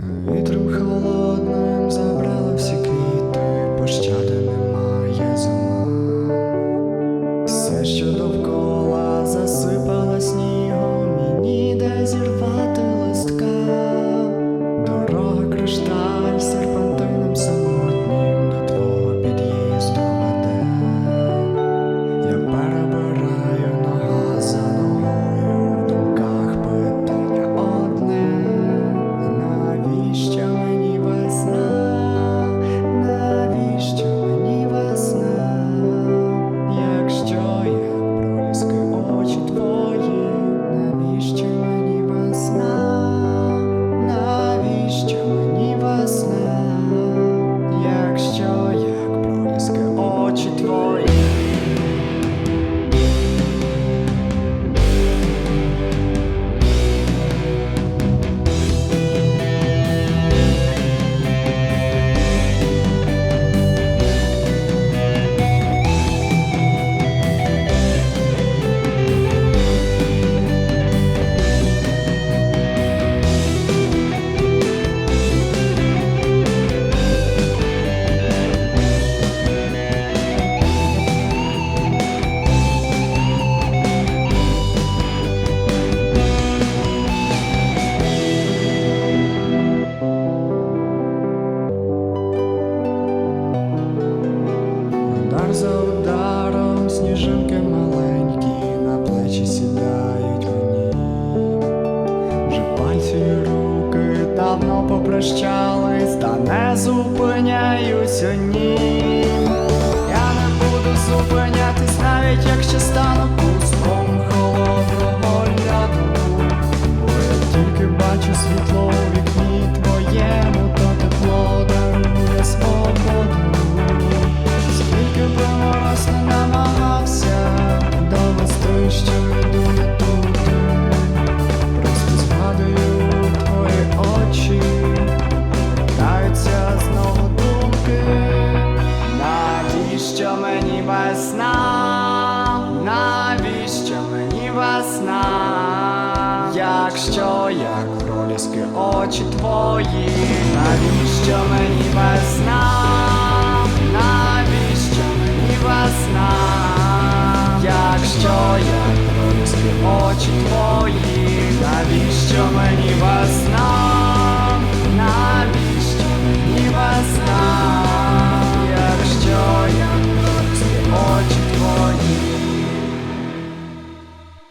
Mm. прощались, та не зупиняюся ні. що як проляски очі твої, навіщо мені весна, навіщо мені весна, якщо як проляски очі твої, навіщо мені весна?